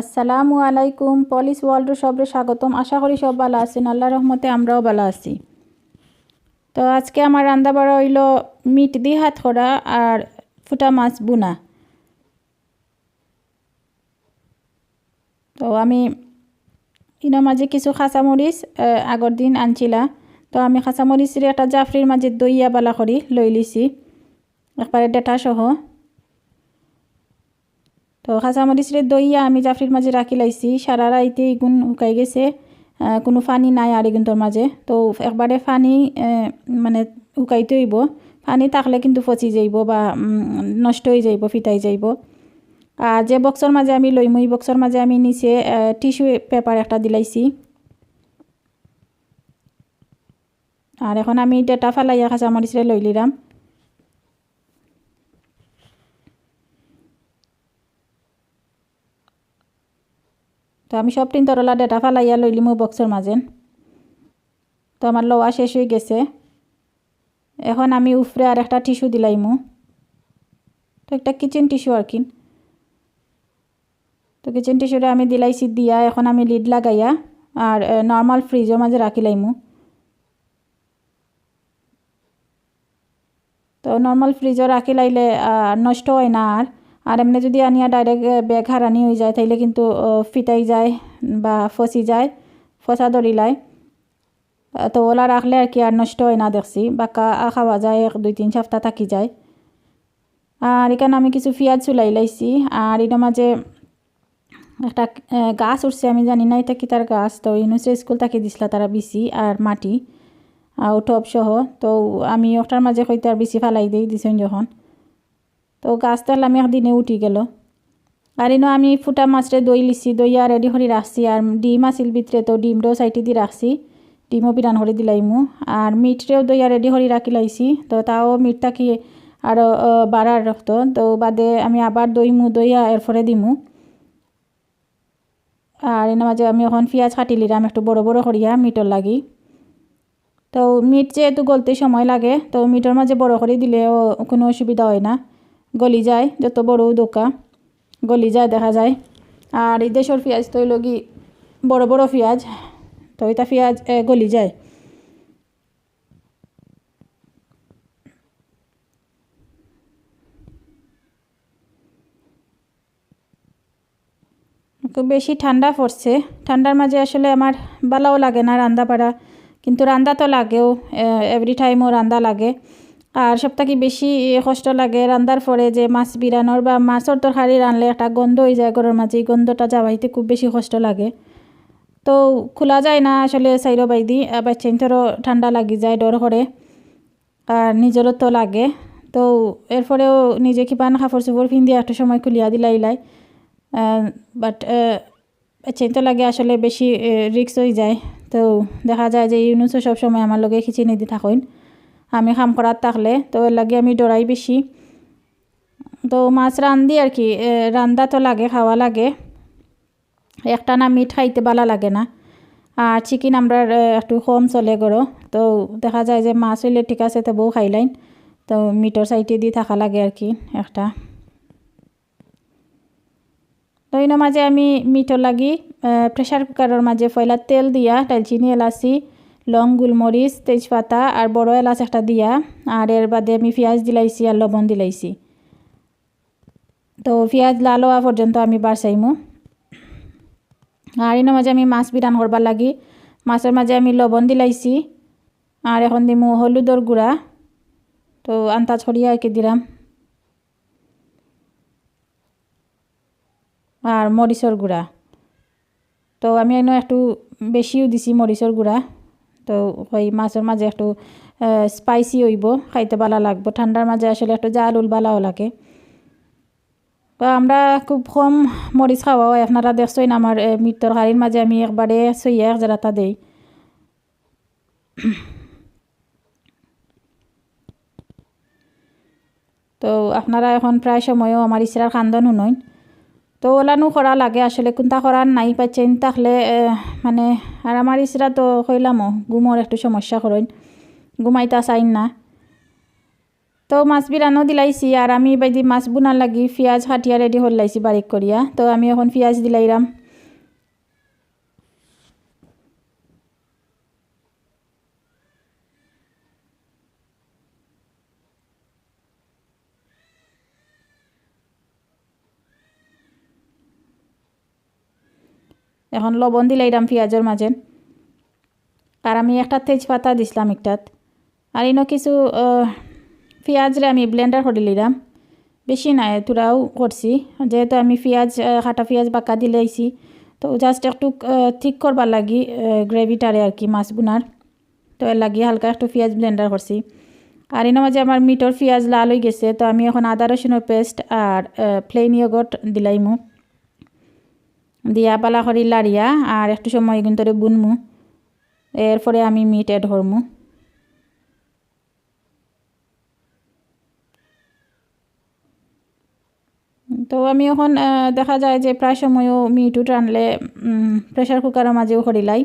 আসসালামু আলাইকুম। পলিস ওয়ার্ল্ড সবরে স্বাগতম। আশা করি সব ভালো আছেন। আল্লাহ রহমতে আমরাও ভালো আছি। তো আজকে আমার রান্না বাড়া হইল মিট দিয়ে হাত আর ফুটা মাছ বুনা। তো আমি ইনো মাঝে কিছু খাঁচামরিচ আগর দিন আনছিলা। তো আমি খাঁচামরিচের একটা জাফরির মাঝে দইয়া বালা করি, লই লিছি। একবারে ডেটা সহ তো কাঁচামরিচরে দইয়া আমি জাফরির মাঝে রাখি লাইছি। সারা রাইতে ইগুন শুকাই গেছে কোনো পানি নাই আর এগুনটোর মাঝে। তো একবারে পানি মানে শুকাইতে হইব। পানি থাকলে কিন্তু পচি যাইব বা নষ্ট হয়ে যাইব ফিটাই যাইব। আর যে বক্সর মাঝে আমি লইমু, এই বক্সর মাঝে আমি নিচে টিস্যু পেপার একটা দিলাইছি আর এখন আমি ডেটা ফেলাইয়া কাঁচামরিচরে লই তো আমি সব তিন তরলা ডেটা ফালাইয়া লইলি মোৰ বক্সৰ মাজেন। তো আমার লোয়া শেষ হয়ে গেছে। এখন আমি উফরে আর একটা টিস্যু দিলাইমু তো একটা কিচেন টিস্যু আর কি তো কিচেন টিস্যুটা আমি দিলাইছি দিয়া এখন আমি লিড লাগাইয়া আর নর্মাল ফ্রিজের মাঝে রাখিলাইমু তো নর্মাল ফ্রিজও রাখি লাইলে নষ্ট হয় না আর। আর এমনি যদি আনিয়া ডাইরেক্ট ব্যাগ হারানি হয়ে যায়, তাইলে কিন্তু ফিটাই যায় বা ফসি যায়, ফসা ধরিলায় তো ওলা রাখলে আর কি আর নষ্ট হয় না দেখছি। বাক্কা খাওয়া যায়, এক, দুই, তিন সপ্তাহ থাকি যায়। আর এখানে আমি কিছু পেঁয়াজ চুলাই লাইছি। আর এটার মাঝে একটা গাছ উঠছে, আমি জানি না, এটা কি তার গাছ? তো ইউনিভার্সিটি স্কুল থাকি দিছিলা তারা বিসি আর মাটি। আর টপ তো আমি ওটার মাঝে হয়তো আর বেশি ফালাই দিই, দিছেন যখন। তো গাছটাল আমি একদিনে উঠি গেল। আর ইনো আমি ফুটা মাছরে দই লিছি দইয়া রেডি করে রাখছি, আর ডিম আসিল ভিতরে তো ডিমটাও সাইডে দিয়ে রাখছি, ডিমও পিরান করে দিলাইমু আর মিটরেও দইয়া রেডি করে রাখি লাইছি, তো তাও মিটটা কি আরও বাড়ার রাখতো তো বাদে আমি আবার দইমু দইয়া এরপরে দিমু। আর এর মাঝে আমি এখন পেঁয়াজ কাটি লিলাম, একটু বড় বড় করিয়া মিটর লাগি। তো মিট যেহেতু গলতে সময় লাগে, তো মিটর মাঝে বড় করে দিলেও কোনো অসুবিধা হয় না। গলি যায়, যত বড় দোকা, গলি যায়, দেখা যায়। আর এই দেশের পেঁয়াজ তো লগি বড় বড় পেঁয়াজ, তো এটা পেঁয়াজ গলি যায়। খুব বেশি ঠান্ডা পড়ছে। ঠান্ডার মাঝে আসলে আমার বালাও লাগে না রান্দা পাড়া কিন্তু রান্দা তো লাগেও এভরি টাইমও রান্দা লাগে। আর সব থেকে বেশি কষ্ট লাগে রান্দার পরে যে মাছ বিরানোর বা মাছের তরকারি রানলে একটা গন্ধ হয়ে যায় ঘরের মাঝে এই গন্ধটা যাওয়াইতে খুব বেশি কষ্ট লাগে। তো খোলা যায় না আসলে সাইরো বাইদি আবার বাচ্চাইন্তরও ঠান্ডা লাগি যায় ডর করে আর নিজেরও তো লাগে। তো এর এরপরেও নিজে কিপান কাপড় চোপড় পিন্ধি একটা সময় খুলিয়া দিলাই লাই বাট বাচ্চাইতো লাগে আসলে বেশি রিক্স হয়ে যায়। তো দেখা যায় যে ইউনুসও সবসময় আমার লগে খিচিনি দি থাকেন। আমি খাম করার থাকলে তো এর লাগে আমি ডরাই বেশি তো মাছ রান্ধি আর কি রান্দা তো লাগে খাওয়া লাগে। একটা না মিট খাইতে ভালো লাগে না। আর চিকেন আমরা একটু কম চলে গড়ো তো দেখা যায় যে মাছ হইলে ঠিক আছে, তো বউ খাইলাইন তো মিটর সাইডে দিয়ে থাকা লাগে আর কি, একটা। তো মাঝে আমি মিটর লাগি প্রেশার কুকারের মাঝে ফয়লা তেল দিয়া ডালচিনি এলাচি। লং গোলমরিচ তেজপাতা আর বড় এলাচ একটা দিয়া, আর এর বাদে আমি পেঁয়াজ দিলাইছি আর লবণ দিলাইছি। তো পেঁয়াজ লাল হওয়া পর্যন্ত আমি বাড়াইমু আর এর মাঝে আমি মাছ বিরান করবার লাগি। মাছের মাঝে আমি লবণ দিলাইছি। আর এখন দিমু হলুদর গুঁড়া। তো আন্তা ছড়িয়ে আর কি দিলাম। আর মরিচর গুঁড়া। তো আমি এনে একটু বেশিও দিছি মরিচর গুঁড়া। তো ওই মাছের মাঝে একটু স্পাইসি হইব খাইতে ভালো লাগবো। ঠান্ডার মাঝে আসলে একটু জাল উল ভালোও লাগে আমরা খুব কম মরিচ খাওয়া হয়। আপনারা দেখছেন আমার মিট তরকারির মাঝে আমি একবারে সইয়া এক জেরাতা দেই। তো আপনারা এখন প্রায় সময়ও আমার ইসরার খান্দন শুনইন। তো ওলানো খরা লাগে আসলে কোনটা করার নাই পাচ্ছেন তাহলে মানে আর আমার ইসরা তো কইলামও ঘুমোর একটু সমস্যা করেন গুমাইতা চাইন না। তো মাছ বিরানো দিলাইছি আর আমি বাইদি মাছ বুনার লাগি, পিঁয়াজ হাটিয়া রেডি হল লাইছি বারিক করিয়া তো আমি এখন পিঁয়াজ দিলাইরাম এখন লবণ দিলাইরাম পেঁয়াজের মাঝে। আর আমি একটা তেজপাতা দিছিলাম একটাত। আর ইনো কিছু পেঁয়াজরে আমি ব্লেন্ডার করে লিলাম বেশি নাই তোরাও করছি। যেহেতু আমি পেঁয়াজ কাটা পেঁয়াজ বাঁকা দিলাইছি তো জাস্ট একটু ঠিক করবার লাগি গ্রেভিটারে আর কি, মাছ বুনার। তো এর লাগি হালকা একটু পেঁয়াজ ব্লেন্ডার করছি। আর এর মাঝে আমার মিটর পেঁয়াজ লাল হয়ে গেছে, তো আমি এখন আদা রসুনের পেস্ট আর প্লেন ইয়গট দিলাইমু। দিয়া পালা করি লাড়িয়া আর একটু সময় কিন্তু বুনমু। এরপরে আমি মিট এড করমু তো আমি এখন দেখা যায় যে প্রায় সময়ও মিটু টানলে প্রেশার কুকারের মাঝেও করিলাই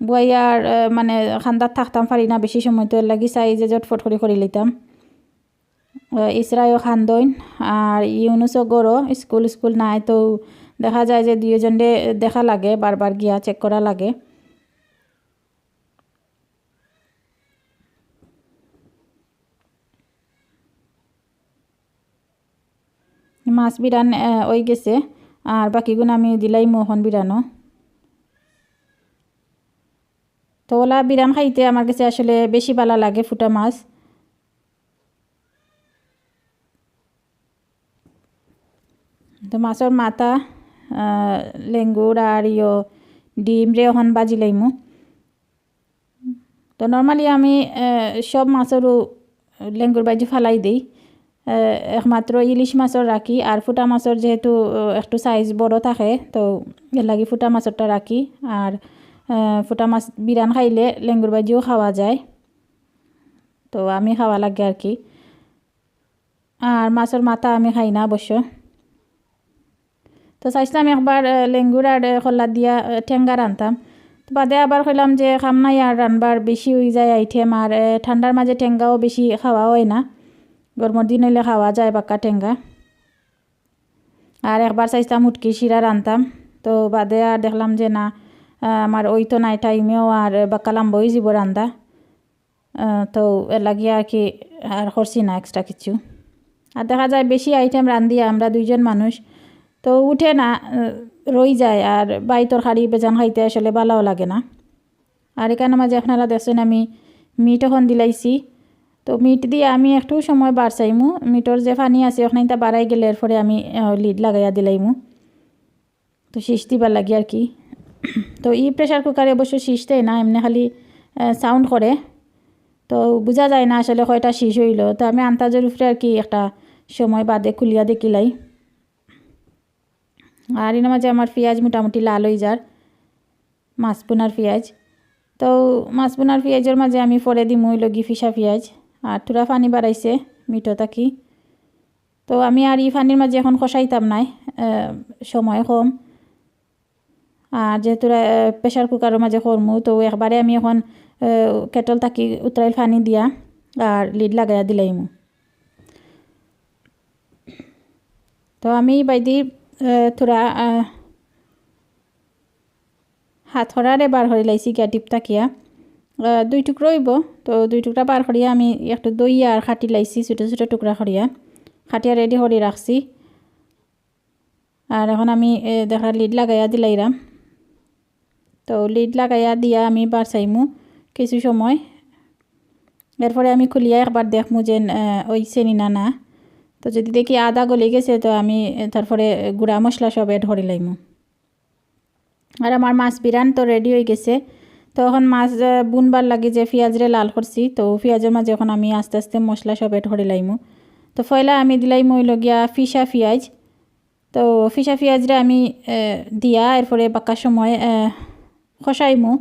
বইয়ার মানে খান্দাত থাকতাম পারি না বেশি সময় তো লাগি চাই যে জটফট করে করে লইতাম ইসরাইও খান্দইন আর ইউনুসও গড়ো স্কুল স্কুল নাই, তো দেখা যায় যে দুইজনে দেখা লাগে, বারবার গিয়া চেক করা লাগে। মাছ বিরান ওই গেছে। আর বাকিগুলো আমি দিলাই মোহন বিরানো তো ওলা বিরান খাইতে আমার কাছে আসলে বেশি ভালো লাগে ফুটা মাছ। তো মাছের মাথা লেঙ্গুর আর ইয় ডিম রে ওখান বাজি লাইমু। তো নর্মালি আমি সব মাছেরও লেঙ্গুর বাজি ফালাই দিই। একমাত্র ইলিশ মাছর রাখি, আর ফুটা মাছর যেহেতু একটু সাইজ বড় থাকে, তো এর লাগি ফুটা মাছরটা রাখি। আর ফুটা মাছ বিরান খাইলে লেঙ্গুর বাজিও খাওয়া যায়। তো আমি খাওয়া লাগে আর কি। আর মাছের মাথা আমি খাই না অবশ্য। তো চাইছিলাম একবার লেঙ্গুর আর খোলা দিয়া ঠেঙ্গা রানতাম তো বাদে আবার কইলাম যে খাম নাই আর রানবার বেশি হয়ে যায় আইটেম আর ঠান্ডার মাঝে ঠেঙ্গাও বেশি খাওয়া হয় না। গরমের দিন হইলে খাওয়া যায় বাক্কা ঠেঙ্গা আর একবার চাইছিলাম উটকি শিরা রানতাম তো বাদে আর দেখলাম যে না আমার ওই তো নাই টাইমেও আর বাক্কা লাম্বই যাব রান্দা তো লাগিয়ে আর কি আর করছি না এক্সট্রা কিছু। আর দেখা যায় বেশি আইটেম রান্ধি আমরা দুইজন মানুষ। তো উঠে না রই যায় আর বাই তরকারি বেজান খাইতে আসলে ভালোও লাগে না। আর এখানে মাঝে আপনারা দেখছেন আমি মিট এখন দিলাইছি। তো মিট দিয়ে আমি একটু সময় বাড়ছাইমু মিটর যে পানি আছে ওখানে তা বাড়াই গেলে এরপরে আমি লিড লাগাইয়া দিলাইমু। তো শীষ দিবার লাগে আর কি। তো ই প্রেশার কুকারে অবশ্য শীষ দেয় না, এমনি খালি সাউন্ড করে। তো বোঝা যায় না আসলে কয়টা শীষ হইল। তো আমি আন্তাজের উপরে আর কি একটা সময় বাদে খুলিয়া দেখিলাই। আর এর মাঝে আমার পেঁয়াজ মোটামুটি লাল হয়ে যার মাছ পোনার পেঁয়াজ। তো মাছ পোনার পেঁয়াজের মাঝে আমি পরে দিমু লগি ফিসা পেঁয়াজ। আর থোড়া পানি বাড়াইছে, মিঠো থাকি। তো আমি আর ই পানির মাঝে এখন কষাইতাম নাই সময় কম। আর যেহেতু প্রেশার কুকারের মাঝে করমু, তো একবারে আমি এখন কেটল থাকি উতরাইল পানি দিয়া আর লিড লাগাইয়া দিলাইমু। তো আমি বাইদি থোড়া হাত হরারে বার হয়ে লাইছি গিয়া টিপ তাকিয়া দুই টুকরো হইব। তো দুই টুকরা বার করিয়া আমি একটু দই আর খাটি লাইছি, ছোটো ছোটো টুকরা করিয়া খাটিয়া রেডি করে রাখছি আর এখন আমি দেখা লিড লাগাইয়া দিলাইরাম তো লিড লাগাইয়া দিয়া আমি চাইমু কিছু সময়। এরপরে আমি খুলিয়া একবার দেখমু যে ওই চেনি না না তো যদি দেখি আদা গলে গেছে, তো আমি তারপরে গুঁড়া মশলা সব এড করে লাইমু। আর আমার মাছ বিরান তো রেডি হয়ে গেছে। তো এখন মাছ বুনবার লাগে যে পেঁয়াজরে লাল করছি, তো পেঁয়াজের মাঝে এখন আমি আস্তে আস্তে মশলা সব এড করে লাইমু। তো ফয়লা আমি দিলাইমু হইল গিয়া ফিসা পেঁয়াজ তো ফিসা পেঁয়াজরে আমি দিয়া এরপরে বাক্কার সময় খসাইমু।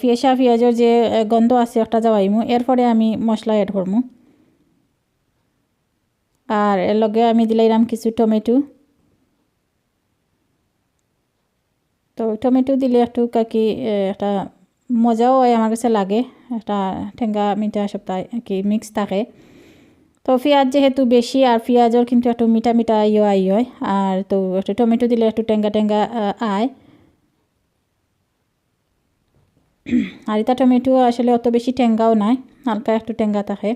ফিসা পেঁয়াজের যে গন্ধ আছে একটা যাওয়াইমু। এরপরে আমি মশলা এড করমু। আর এর লগে আমি দিলাইলাম কিছু টমেটো। তো টমেটো দিলে একটু কাকি একটা মজাও হয় আমার কাছে লাগে। একটা ঠেঙ্গা মিঠা সপ্তাহ কি মিক্স থাকে। তো পেঁয়াজ যেহেতু বেশি, আর পেঁয়াজের কিন্তু একটু মিঠা মিঠা ইয়ে আই হয়। আর তো একটু টমেটো দিলে একটু টেঙ্গা টেঙ্গা আয়। আর এটা টমেটো আসলে অত বেশি টেঙ্গাও নাই, হালকা একটু টেঙ্গা থাকে।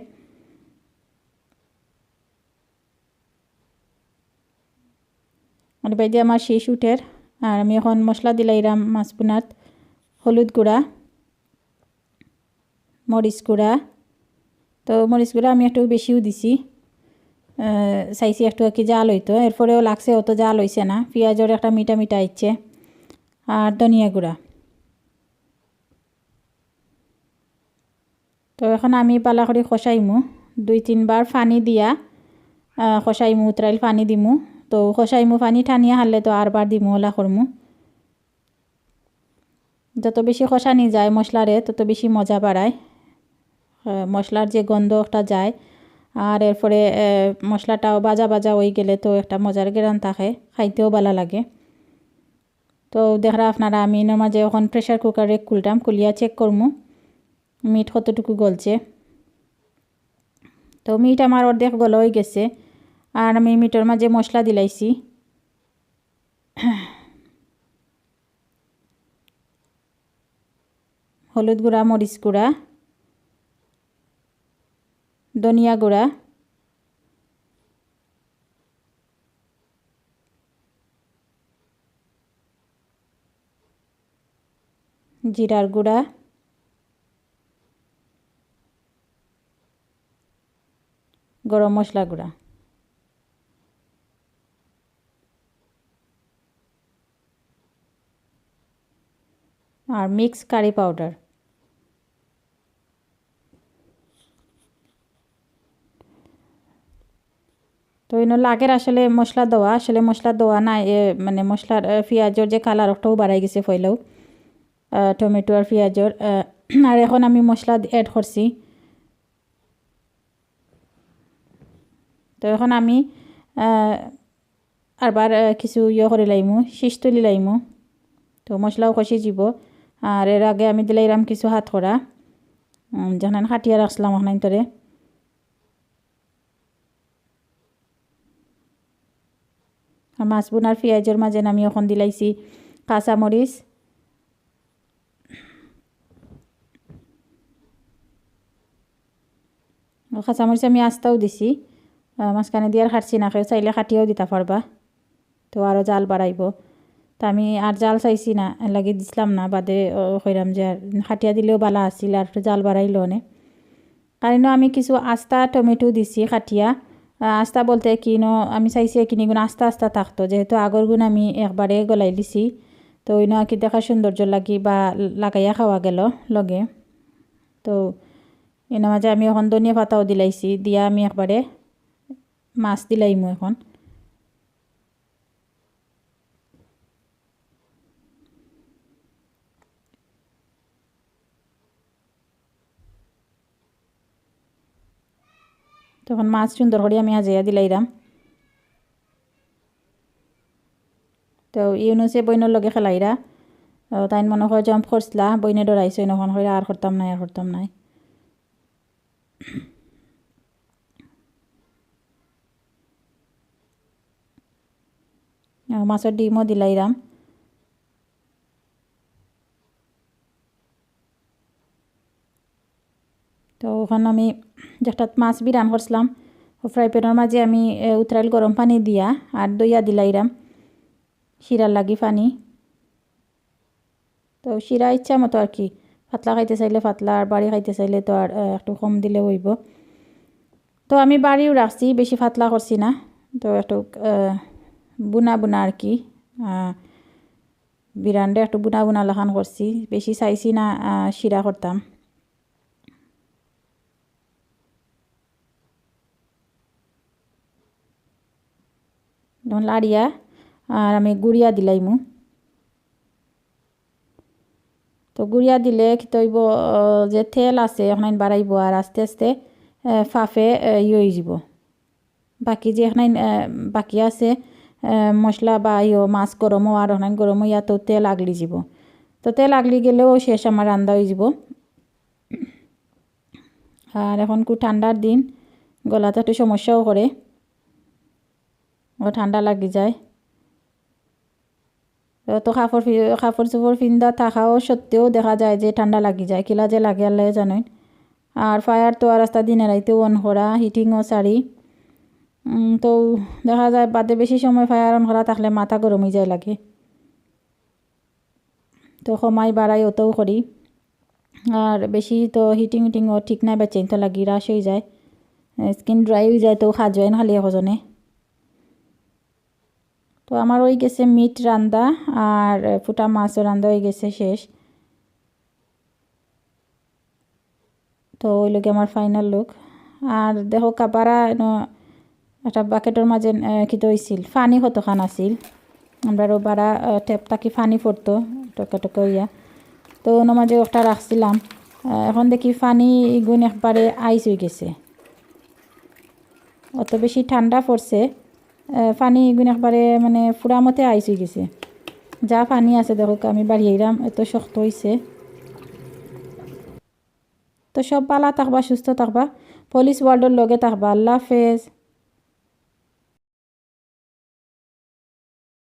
আর বাইদে আমার শেষ উঠের আর আমি এখন মশলা দিলাইরাম মাছপুনাত হলুদ গুঁড়া মরিচ গুঁড়া। তো মরিচ গুঁড়া আমি একটু বেশিও দিছি। চাইছি একটু কি জাল হইতো এরপরেও লাগছে অত জাল হইছে না। পেঁয়াজের একটা মিঠা মিঠা ইচ্ছে আর ধনিয়া গুঁড়া। তো এখন আমি পালা করে খসাইমু দুই তিনবার পানি দিয়া খসাইমু উতরাইল পানি দিমু। তো খসাইমু পানি ঠানিয়া হারলে তো আরবার দিমু, ওলা করমু। যত বেশি খসানি যায় মশলারে, তত বেশি মজা বাড়ায়। মশলার যে গন্ধ একটা যায়, আর এরপরে মশলাটাও বাজা বাজা হয়ে গেলে তো একটা মজার গেরান থাকে, খাইতেও ভালো লাগে। তো দেখরা আপনারা, আমি মাঝে এখন প্রেশার কুকারে কুলটাম, কুলিয়া চেক করমু, মিট কতটুকু গলছে। তো মিট আমার অর্ধেক গল হয়ে গেছে। আর আমি মিটের মাঝে মশলা দিলাইছি। হলুদ গুঁড়া, মরিচ গুঁড়া, ধনিয়া গুঁড়া, জিরার গুঁড়া, গরম মশলা গুঁড়া। আর মিক্স কারি পাউডার। তো ইনো লাগের আসলে মশলা দেওয়া, আসলে মশলা দেওয়া না মানে মশলার পেঁয়াজের যে কালার ওটাও বাড়াই গেছে ফইলেও টমেটো আর পেঁয়াজের আর এখন আমি মশলা অ্যাড করছি। তো এখন আমি আরবার কিছু ইয়ে করে লাইমু, শীষ তুলি লাইমু। তো মশলাও কষি যাব আর এর আগে আমি দিলাইরাম কিছু হাত করা। যখন খাটিয়া রাখছিলাম ওখানে তোরে। মাছ বোনার পেঁয়াজের মাঝে আমি এখন দিলাইছি কাঁচামরিচ কাঁচামরিচ আমি আস্তাও দিছি। মাঝখানে দিয়ে আর খাটছি না খেয়ে চাইলে খাটিয়েও দিতে পারবা। তো আরও জাল বাড়াইব। তা আমি আর জাল চাইছি না, লাগি দিছিলাম না, বাদে হইরাম যে খাটিয়া দিলেও বালা আসছিল আর জাল বাড়াইল নে। কারণ আমি কিছু আস্তা টমেটো দিছি খাটিয়া আস্তা বলতে কিনো, আমি চাইছি কিনি গুণ আস্তা আস্তা থাকতো, যেহেতু আগর গুণ আমি একবারে গলাই দিছি, তো ওই কি দেখা সৌন্দর্য লাগি বা লাগাইয়া খাওয়া গেল লগে। তো এর মাঝে আমি এখন ধনিয়া পাতাও দিলাইছি, দিয়া আমি একবারে মাছ দিলাইমু এখন। তখন মাছ সুন্দর করে আমি হাজিয়া দিলাইরাম তো ইউনুসে বইনের লগে খেলাইরা তাই মনে হয় জম্প করছিলা বইনে ডরাইছে নখন করে আর করতাম নাই আর করতাম নাই মাছের ডিমও দিলাইরাম তো ওখানে আমি যেটাত মাছ বিরান করছিলাম ফ্রাই প্যানের মাঝে আমি উতরাইল গরম পানি দিয়া আর দইয়া দিলাইরাম শিরার লাগি পানি। তো শিরা ইচ্ছা মতো আর কি পাতলা খাইতে চাইলে পাতলা আর বাড়ি খাইতে চাইলে তো আর একটু কম দিলে হইব তো আমি বাড়িও রাখছি বেশি পাতলা করছি না। তো একটু বুনা বুনা আর কি বিরান্ডে একটু বুনা বুনা লাখান করছি বেশি চাইছি না শিরা করতাম যখন লাড়িয়া, আর আমি গুড়িয়া দিলাইমু তো গুড়িয়া দিলে কি তৈব যে তেল আছে এখন বাড়াইব আর আস্তে আস্তে ফাফে ইয়ে হয়ে যাব। বাকি যে এখন বাকি আছে মশলা বা ইয়ে মাছ গরমও আর এখন গরমও ইয়াতো তেল আগলি যাব। তো তেল আগলি গেলেও শেষ আমার রান্দা হয়ে যাব। আর এখন কু ঠান্ডার দিন, গলাতে একটু সমস্যাও করে। ও ঠান্ডা লাগি যায়। তো কাপড় কাপড় চোপড় ফিন্দা থাকাও সত্ত্বেও দেখা যায় যে ঠান্ডা লাগি যায়। কিলা যে লাগে আল্লাহ জানেন আর ফায়ার তো আর রাস্তা দিনে রাইতে অন করা হিটিংও সারি তো দেখা যায় বাদে বেশি সময় ফায়ার অন করা থাকলে মাথা গরম হয়ে যায় লাগে। তো সময় বাড়াই অতও করি আর বেশি তো হিটিং হিটিংও ঠিক নাই বেচেন তো লাগি রাশ হয়ে যায়। স্কিন ড্রাই হয়ে যায় তো খাওয়া যায় না খালি এখজনে তো আমার ওই গেছে মিট রান্দা আর ফুটা মাছও রান্দা হয়ে গেছে শেষ। তো ওই লোকে আমার ফাইনাল লুক আর দেখো কাপারা একটা বাকেটের মাঝে কিতো হয়েছিল ফানি কতখান আছিল। আমরা বারা টেপ তাকি ফানি পড়তো, টকা টকা ইয়া তো ওনার মাঝে একটা রাখছিলাম। এখন দেখি ফানি গুণ একবারে আইস হয়ে গেছে। অত বেশি ঠান্ডা পড়ছে। পানি গুণ একবারে মানে ফুরা মতে আইস হয়ে গেছে। যা পানি আছে দেখো আমি বাড়ি আইলাম এত শক্ত হয়েছে তো সব পালা থাকবা, সুস্থ থাকবা। পুলিশ ওয়ার্ডের লগে থাকবা। আল্লাহ হাফেজ।